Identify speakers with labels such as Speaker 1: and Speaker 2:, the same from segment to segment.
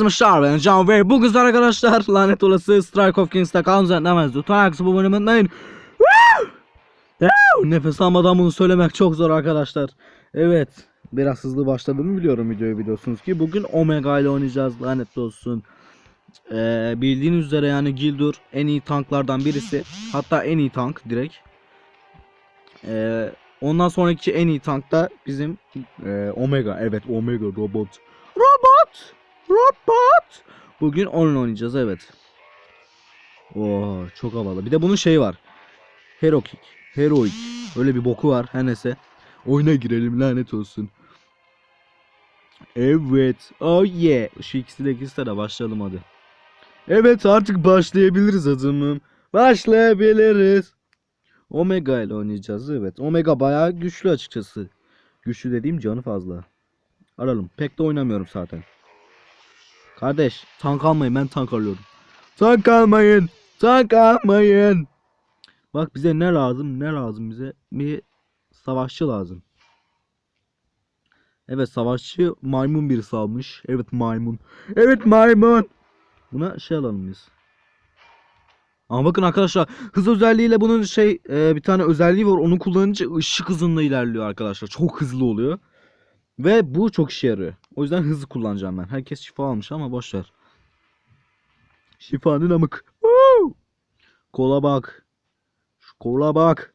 Speaker 1: Merhabalar ben Can ve bugün sizlerle arkadaşlar lanet olası Strike of Kings'te kalmayacak demez. Lütfen herkese bu bölümü unutmayın. Nefes almadan bunu söylemek çok zor arkadaşlar. Evet. Biraz hızlı başladığımı biliyorum videoyu biliyorsunuz ki. Bugün Omega ile oynayacağız lanet olsun. Ee, bildiğiniz üzere yani Gildur en iyi tanklardan birisi. Hatta en iyi tank direkt. Ee, ondan sonraki en iyi tank da bizim e, Omega. Evet Omega robot. Robot! Robot! Bugün onunla oynayacağız evet. Oo çok havalı. Bir de bunun şey var. Hero Kick. Heroic. Öyle bir boku var her neyse. Oyuna girelim lanet olsun. Evet. Oh yeah. Şu ikisi de ikisi de başlayalım hadi. Evet artık başlayabiliriz adamım. Başlayabiliriz. Omega ile oynayacağız evet. Omega bayağı güçlü açıkçası. Güçlü dediğim canı fazla. Aralım. Pek de oynamıyorum zaten. Kardeş tank almayın ben tank alıyorum. Tank almayın. Tank almayın. Bak bize ne lazım ne lazım bize? Bir savaşçı lazım. Evet savaşçı maymun birisi almış. Evet maymun. Evet maymun. Buna şey alalım biz. Ama bakın arkadaşlar hız özelliğiyle bunun şey e, bir tane özelliği var. Onu kullanınca ışık hızında ilerliyor arkadaşlar. Çok hızlı oluyor. Ve bu çok işe yarıyor. O yüzden hızlı kullanacağım ben. Herkes şifa almış ama boş. Şifanın amık. Woo! Kola bak. Şu kola bak.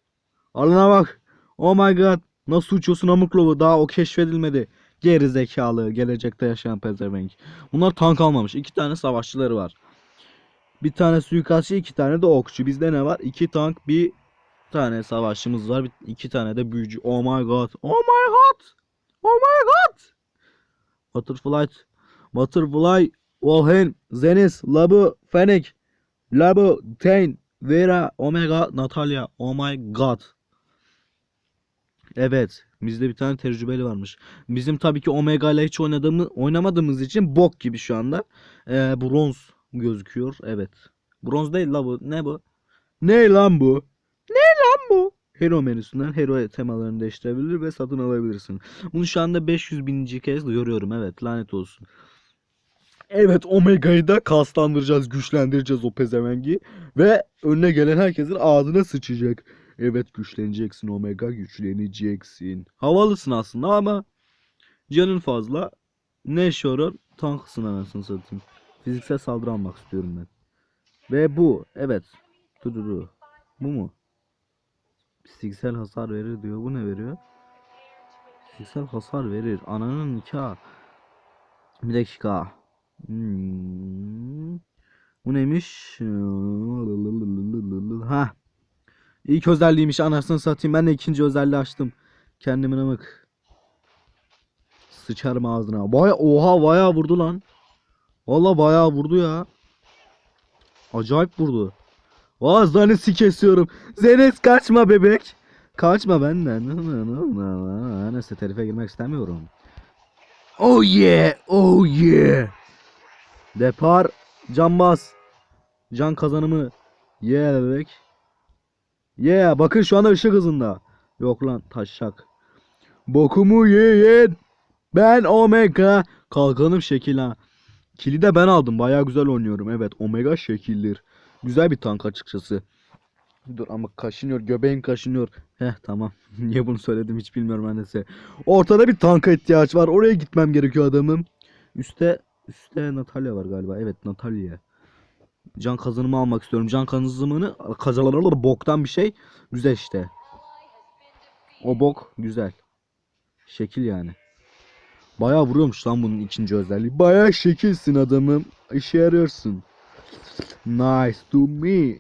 Speaker 1: Alına bak. Oh my god. Nasıl uçuyorsun amıklı Daha o keşfedilmedi. Geri zekalı. Gelecekte yaşayan pezevenk. Bunlar tank almamış. İki tane savaşçıları var. Bir tane suikastçı, iki tane de okçu. Bizde ne var? İki tank, bir tane savaşçımız var. İki tane de büyücü. Oh my god. Oh my god. Oh my god. Butterfly. Butterfly. Volhen. Zenis. Labu. Fennec. Labu. Tain. Vera. Omega. Natalia. Oh my god. Evet. Bizde bir tane tecrübeli varmış. Bizim tabii ki Omega ile hiç oynadığımız, oynamadığımız için bok gibi şu anda. Ee, bronz gözüküyor. Evet. Bronz değil la bu. Ne bu? Ne lan bu? Ne lan bu? Hero menüsünden hero temalarını değiştirebilir ve satın alabilirsin. Bunu şu anda 500 bininci kez görüyorum. Evet lanet olsun. Evet Omega'yı da kaslandıracağız, güçlendireceğiz o pezevengi. Ve önüne gelen herkesin ağzına sıçacak. Evet güçleneceksin Omega, güçleneceksin. Havalısın aslında ama canın fazla. Ne işe yarar? Tanksın anasını satayım. Fiziksel saldırı almak istiyorum ben. Ve bu. Evet. Dur dur dur. Bu mu? Fiziksel hasar verir diyor. Bu ne veriyor? Fiziksel hasar verir. Ananın nikah. Bir dakika. Hmm. Bu neymiş? Ha. İlk özelliğiymiş anasını satayım. Ben de ikinci özelliği açtım. Kendimin amık. Sıçarım ağzına. Baya oha baya vurdu lan. Valla bayağı vurdu ya. Acayip vurdu. Vaa zanesi kesiyorum. Zenes kaçma bebek. Kaçma benden. Neyse telife girmek istemiyorum. Oh yeah. Oh yeah. Depar. Can bas. Can kazanımı. Yeah bebek. Yeah. Bakın şu anda ışık hızında. Yok lan taşak. Bokumu yiyin. Ben Omega. Kalkanım şekil ha. Kili de ben aldım. Bayağı güzel oynuyorum. Evet Omega şekildir. Güzel bir tank açıkçası. Dur ama kaşınıyor. Göbeğim kaşınıyor. Heh tamam. Niye bunu söyledim hiç bilmiyorum annesi. Ortada bir tanka ihtiyaç var. Oraya gitmem gerekiyor adamım. Üste üstte Natalya var galiba. Evet Natalya. Can kazanımı almak istiyorum. Can kazanımını kazanılır boktan bir şey. Güzel işte. O bok güzel. Şekil yani. Bayağı vuruyormuş lan bunun ikinci özelliği. Bayağı şekilsin adamım. İşe yarıyorsun. Nice to me.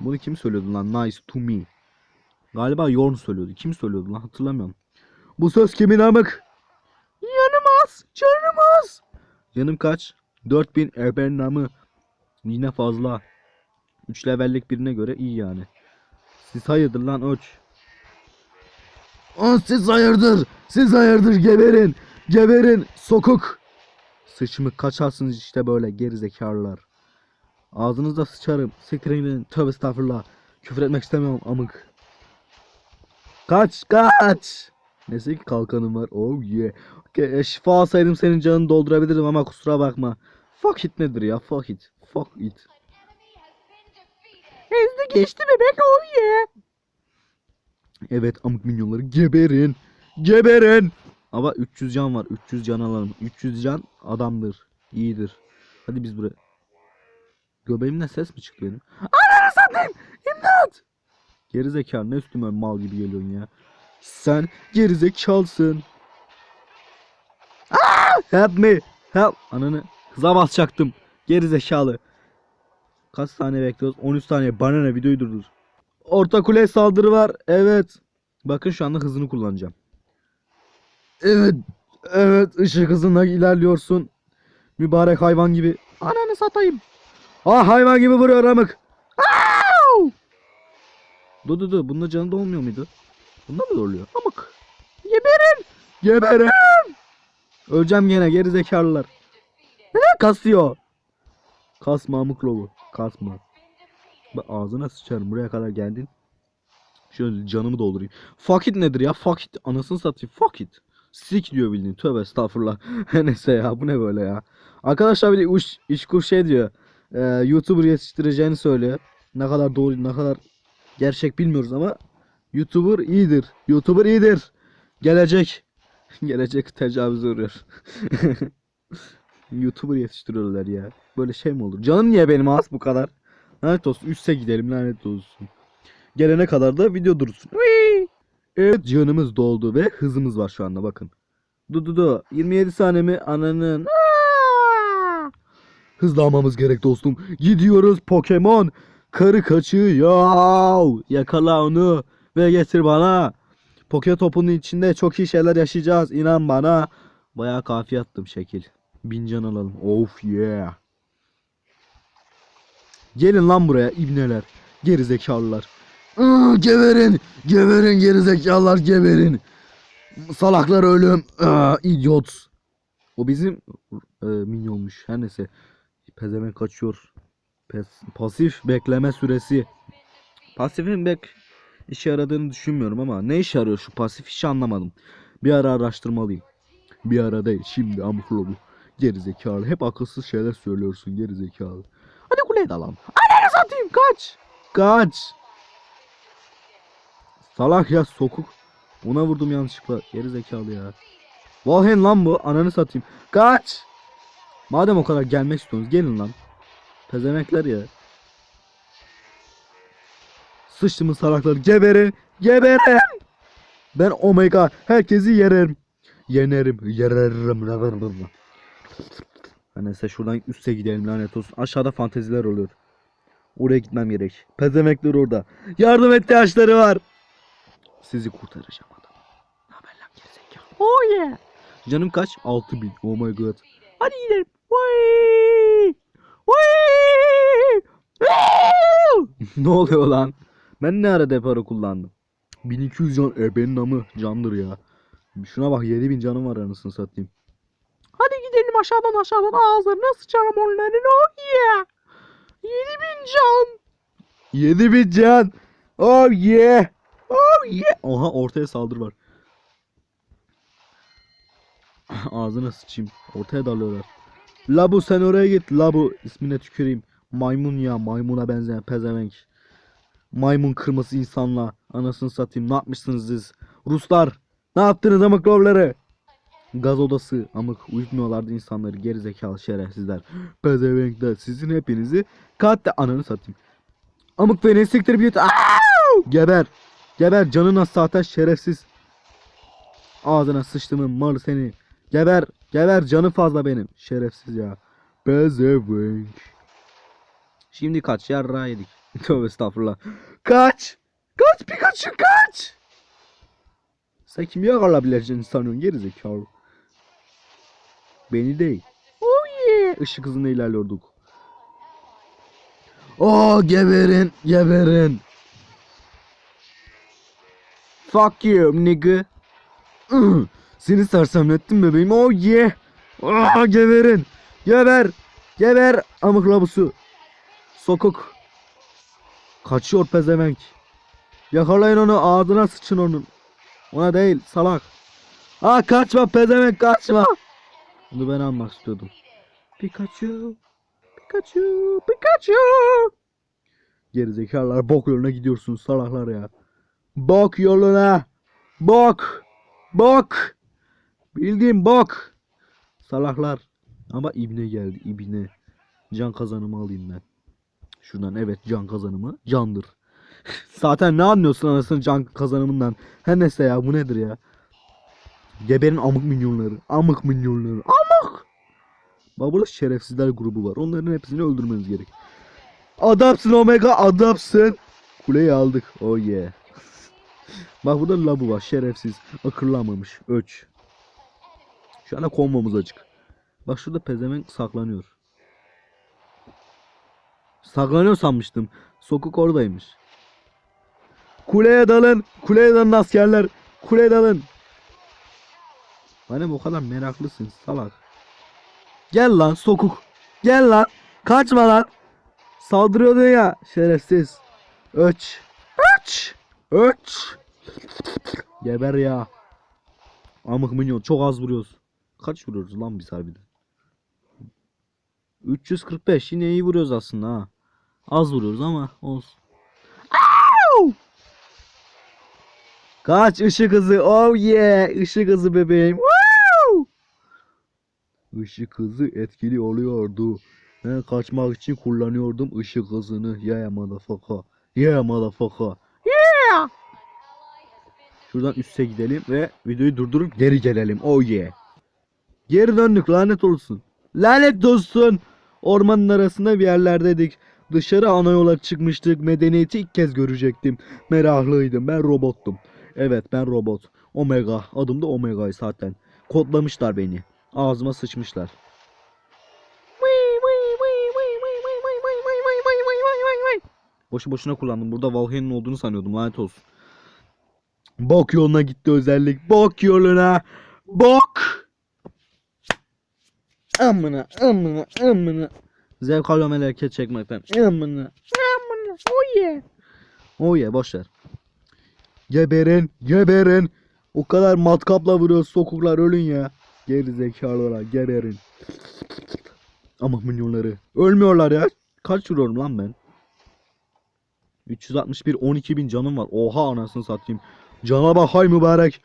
Speaker 1: Bunu kim söylüyordu lan? Nice to me. Galiba Yorn söylüyordu. Kim söylüyordu lan? Hatırlamıyorum. Bu söz kimin amık? Yanım az. Canım az. Canım kaç? 4000 ebenin namı. Yine fazla. 3 levellik birine göre iyi yani. Siz hayırdır lan öç. Aa, siz hayırdır. Siz hayırdır geberin. Geberin sokuk. Sıçımı kaçarsınız işte böyle gerizekalılar. Ağzınızda sıçarım. Siktirin gidin. Tövbe estağfurullah. Küfür etmek istemiyorum amık. Kaç kaç. Neyse ki kalkanım var. Oh yeah. Okay, şifa alsaydım senin canını doldurabilirdim ama kusura bakma. Fuck it nedir ya? Fuck it. Fuck it. Ezdi geçti bebek oh yeah. Evet amık minyonları geberin. Geberin. Ama 300 can var. 300 can alalım. 300 can adamdır. İyidir. Hadi biz buraya. Göbeğimden ses mi çıktı benim? Ananı satayım. İmdat. Gerizekalı ne üstüme mal gibi geliyorsun ya. Sen gerizekalısın. Aa! Help me. Help. Ananı hıza basacaktım. Gerizekalı. Kaç saniye bekliyoruz? 13 saniye. Bana ne videoyu durdur. Orta kule saldırı var. Evet. Bakın şu anda hızını kullanacağım. Evet. Evet ışık hızında ilerliyorsun. Mübarek hayvan gibi. Ananı satayım. Ah hayvan gibi vuruyor amık. Dur dur dur. Bunda canı dolmuyor muydu? Bunda mı oluyor? Amık. Geberin. Geberin. Öleceğim gene geri zekalılar. Ne kasıyor? Kasma amık lovu. Kasma. Bak ağzına sıçarım. Buraya kadar geldin. Şöyle canımı doldurayım. Fuck it nedir ya? Fuck it. Anasını satayım. Fuck it. Sik diyor bildiğin. Tövbe estağfurullah. Neyse ya bu ne böyle ya. Arkadaşlar bir de iş, işkur şey diyor. Ee, YouTuber yetiştireceğini söylüyor. Ne kadar doğru ne kadar gerçek bilmiyoruz ama YouTuber iyidir. YouTuber iyidir. Gelecek. Gelecek tecavüz uğruyor. YouTuber yetiştiriyorlar ya. Böyle şey mi olur? Canım niye benim az bu kadar? Lanet olsun. Üste gidelim lanet olsun. Gelene kadar da video dursun. Evet canımız doldu ve hızımız var şu anda bakın. Du du du. 27 saniye mi? Ananın. Aa! Hızlanmamız gerek dostum. Gidiyoruz Pokemon. Karı kaçıyor. Yakala onu ve getir bana. Poke topunun içinde çok iyi şeyler yaşayacağız. İnan bana. Bayağı kafiye attım şekil. Bin can alalım. Of yeah. Gelin lan buraya ibneler. Gerizekalılar. Iı, geberin. Geberin gerizekalılar geberin. Salaklar ölüm. Aa, idiot. O bizim e, minyonmuş. Her neyse. Pezeven kaçıyor. Pes, pasif bekleme süresi. Pasifin bek işe yaradığını düşünmüyorum ama ne işe yarıyor şu pasif hiç anlamadım. Bir ara araştırmalıyım. Bir ara değil şimdi amuklu bu. Gerizekalı. Hep akılsız şeyler söylüyorsun gerizekalı. Hadi kuleye dalalım. Ananı satayım kaç. Kaç. Salak ya sokuk. Ona vurdum yanlışlıkla. Gerizekalı ya. Valhen lan bu. Ananı satayım. Kaç. Madem o kadar gelmek istiyorsunuz gelin lan. Pezemekler ya. Sıçtımın salakları geberin. Geberin. Ben omega herkesi yererim. Yenerim. Yererim. Neyse şuradan üste gidelim lanet olsun. Aşağıda fanteziler oluyor. Oraya gitmem gerek. Pezemekler orada. Yardım ihtiyaçları var. Sizi kurtaracağım adam. Ne haber lan gerizekalı? Oh yeah. Canım kaç? 6000. Oh my god. Hadi gidelim. Ne oluyor lan? Ben ne ara depara kullandım? 1200 can ebenin amı candır ya. Şuna bak 7000 canım var anasını satayım. Hadi gidelim aşağıdan aşağıdan ağızlarına sıçarım onların oh yeah. 7000 can. 7000 can. Oh yeah. Oh yeah. Oha ortaya saldırı var. Ağzına sıçayım. Ortaya dalıyorlar. Labu sen oraya git. Labu ismine tüküreyim. Maymun ya maymuna benzeyen pezevenk. Maymun kırması insanla. Anasını satayım. Ne yapmışsınız siz? Ruslar. Ne yaptınız amıklovları? Gaz odası amık uyutmuyorlardı insanları gerizekalı şerefsizler. Pezevenkler sizin hepinizi katle ananı satayım. Amık beni siktir bir! Geber. Geber canına sahte şerefsiz. Ağzına sıçtımın malı seni. Geber. Geber canı fazla benim. Şerefsiz ya. Pezevenk. Şimdi kaç yarra yedik. Tövbe estağfurullah. Kaç. Kaç Pikachu kaç. Sen kimi yakalayabileceğini sanıyorsun gerizekalı. Beni değil. Oh yeah. Işık hızında ilerliyorduk. Oh geberin geberin. Fuck you nigga. Seni sersemlettim bebeğim. Oh yeah. Ah geberin. Geber. Geber amık labusu. Sokuk. Kaçıyor pezevenk. Yakalayın onu ağzına sıçın onun. Ona değil salak. Aa kaçma pezevenk kaçma. Bunu ben almak istiyordum. Pikachu. Pikachu. Pikachu. Gerizekalılar bok yoluna gidiyorsunuz salaklar ya. Bok yoluna. Bok. Bok. Bildiğin bok. Salaklar. Ama ibne geldi ibne. Can kazanımı alayım ben. Şuradan evet can kazanımı candır. Zaten ne anlıyorsun anasını can kazanımından. Her neyse ya bu nedir ya. Geberin amık minyonları. Amık minyonları. Amık. Burada şerefsizler grubu var. Onların hepsini öldürmemiz gerek. Adapsın Omega adapsın. Kuleyi aldık. Oh yeah. Bak burada labu var. Şerefsiz. Akıllanmamış. Öç. Şu anda kombomuz açık. Bak şurada pezevenk saklanıyor. Saklanıyor sanmıştım. Sokuk oradaymış. Kuleye dalın. Kuleye dalın askerler. Kuleye dalın. Bana bu kadar meraklısın salak. Gel lan sokuk. Gel lan. Kaçma lan. Saldırıyordun ya şerefsiz. Öç. Öç. Öç. Geber ya. Amık minyon çok az vuruyoruz. Kaç vuruyoruz lan biz harbiden? 345 yine iyi vuruyoruz aslında ha. Az vuruyoruz ama olsun. Kaç ışık hızı. Oh yeah. Işık hızı bebeğim. Woo! Işık hızı etkili oluyordu. Ben kaçmak için kullanıyordum ışık hızını. Yeah motherfucker. Yeah motherfucker. Yeah. Şuradan üste gidelim ve videoyu durdurup geri gelelim. Oh yeah. Geri döndük lanet olsun. Lanet olsun. Ormanın arasında bir yerlerdeydik. Dışarı ana yola çıkmıştık. Medeniyeti ilk kez görecektim. Meraklıydım. Ben robottum. Evet ben robot. Omega. Adım da Omega'yı zaten. Kodlamışlar beni. Ağzıma sıçmışlar. Boşu boşuna kullandım. Burada Valheim'in olduğunu sanıyordum. Lanet olsun. Bok yoluna gitti özellik. Bok yoluna. Bok. Amına amına amına. Zevk alıyorum el hareket çekmekten. Amına. Amına. Oh yeah. Oh yeah boş ver. Geberin. Geberin. O kadar matkapla vuruyor sokuklar ölün ya. Geri zekalılara geberin. Ama milyonları. Ölmüyorlar ya. Kaç vuruyorum lan ben? 361 12 bin canım var. Oha anasını satayım. Cana bak hay mübarek.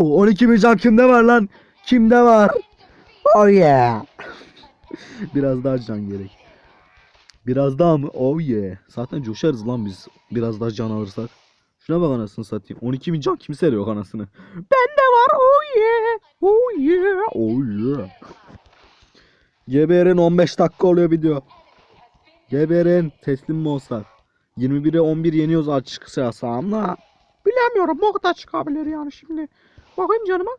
Speaker 1: Oh, 12 bin can kimde var lan? Kimde var? Oh yeah. Biraz daha can gerek. Biraz daha mı? Oh yeah. Zaten coşarız lan biz. Biraz daha can alırsak. Şuna bak anasını satayım. 12 bin can kimse yok anasını. Bende var. Oh yeah. Oh yeah. Oh yeah. Geberin 15 dakika oluyor video. Geberin teslim mi olsak? 21'e 11 yeniyoruz açıkçası ama
Speaker 2: Bilemiyorum bok da çıkabilir yani şimdi. Bakayım canıma.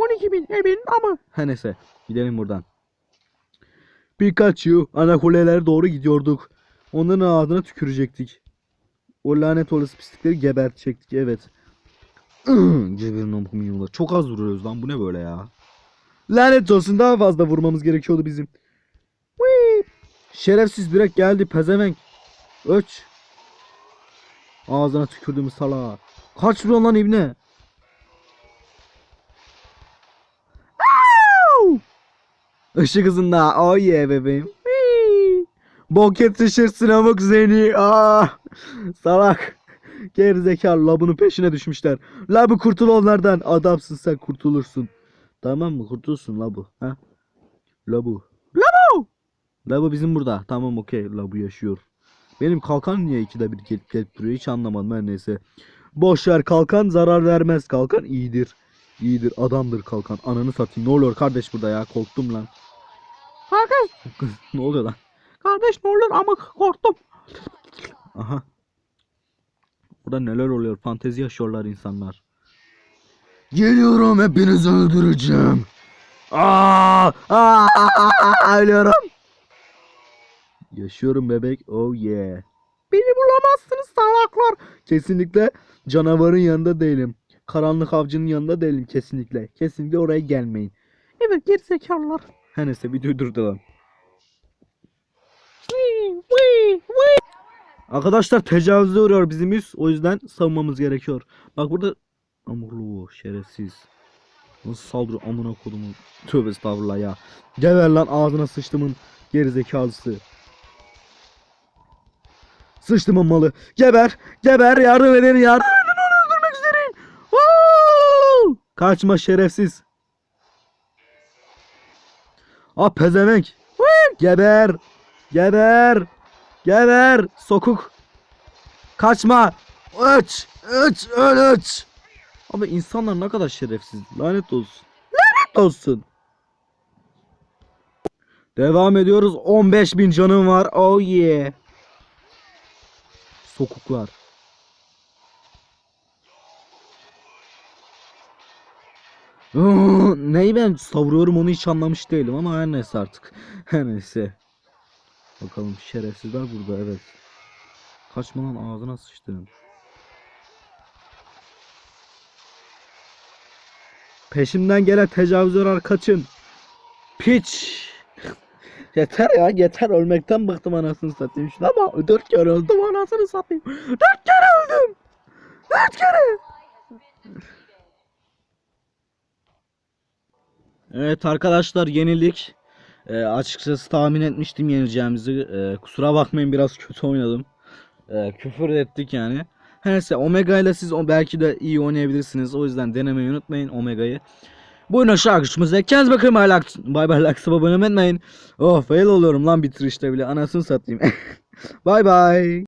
Speaker 2: 12 bin evin ama.
Speaker 1: Her neyse gidelim buradan. Pikachu ana kulelere doğru gidiyorduk. Onların ağzına tükürecektik. O lanet olası pislikleri gebertecektik evet. Geberin amk minyonlar. Çok az vuruyoruz lan bu ne böyle ya. Lanet olsun daha fazla vurmamız gerekiyordu bizim. Şerefsiz direkt geldi pezevenk. Öç. Ağzına tükürdüğümüz salağa. Kaç vuruyorsun lan ibne? Işık hızında. Oh yeah bebeğim. Whee! Bok yetişirsin amık seni. Ah! Salak. Gerizekalı labının peşine düşmüşler. Labu kurtul onlardan. Adamsın sen kurtulursun. Tamam mı? Kurtulsun labu. Ha? Labu. Labu! Labu bizim burada. Tamam okey. Labu yaşıyor. Benim kalkan niye ikide bir gelip gelip duruyor hiç anlamadım her neyse. Boş ver kalkan zarar vermez. Kalkan iyidir. İyidir adamdır kalkan. Ananı satayım. Ne oluyor kardeş burada ya? Korktum lan.
Speaker 2: Kardeş,
Speaker 1: ne oluyor lan?
Speaker 2: kardeş ne olur ama korktum.
Speaker 1: Aha. Burada neler oluyor? Fantezi yaşıyorlar insanlar. Geliyorum hepinizi öldüreceğim. Aa, aa, ölüyorum. Yaşıyorum bebek. Oh yeah.
Speaker 2: Beni bulamazsınız salaklar.
Speaker 1: Kesinlikle canavarın yanında değilim. Karanlık avcının yanında değilim kesinlikle. Kesinlikle oraya gelmeyin.
Speaker 2: Evet gerizekalılar.
Speaker 1: Her neyse videoyu durduralım. Arkadaşlar tecavüze uğruyor bizim yüz. O yüzden savunmamız gerekiyor. Bak burada Amurlu şerefsiz. Nasıl saldırıyor amına kodumun. Tövbe estağfurullah ya. Geber lan ağzına sıçtımın gerizekalısı. Sıçtımın malı. Geber. Geber yardım edin yardım edin onu öldürmek üzereyim. Woo! Kaçma şerefsiz. Ah pezevenk. Geber. Geber. Geber. Sokuk. Kaçma. Öç. Öç. Öl öç. Abi insanlar ne kadar şerefsiz. Lanet olsun. Lanet olsun. Devam ediyoruz. 15.000 canım var. Oh yeah. Sokuklar. Neyi ben savuruyorum onu hiç anlamış değilim ama her neyse artık. Her neyse. Bakalım şerefsizler burada evet. Kaçma lan ağzına sıçtım. Peşimden gelen tecavüzcüler kaçın. Piç. yeter ya yeter ölmekten bıktım anasını satayım. Şuna bak dört kere öldüm anasını satayım. Dört kere öldüm. Dört kere. Evet arkadaşlar yenildik. Ee, açıkçası tahmin etmiştim yenileceğimizi. Ee, kusura bakmayın biraz kötü oynadım. Ee, küfür ettik yani. Her neyse Omega ile siz o belki de iyi oynayabilirsiniz. O yüzden denemeyi unutmayın Omega'yı. Buyurun şarkıcımıza. Kendinize bakın. Bay bay bay like abone olmayı unutmayın. Oh fail oluyorum lan bitirişte bile. Anasını satayım. bay bay.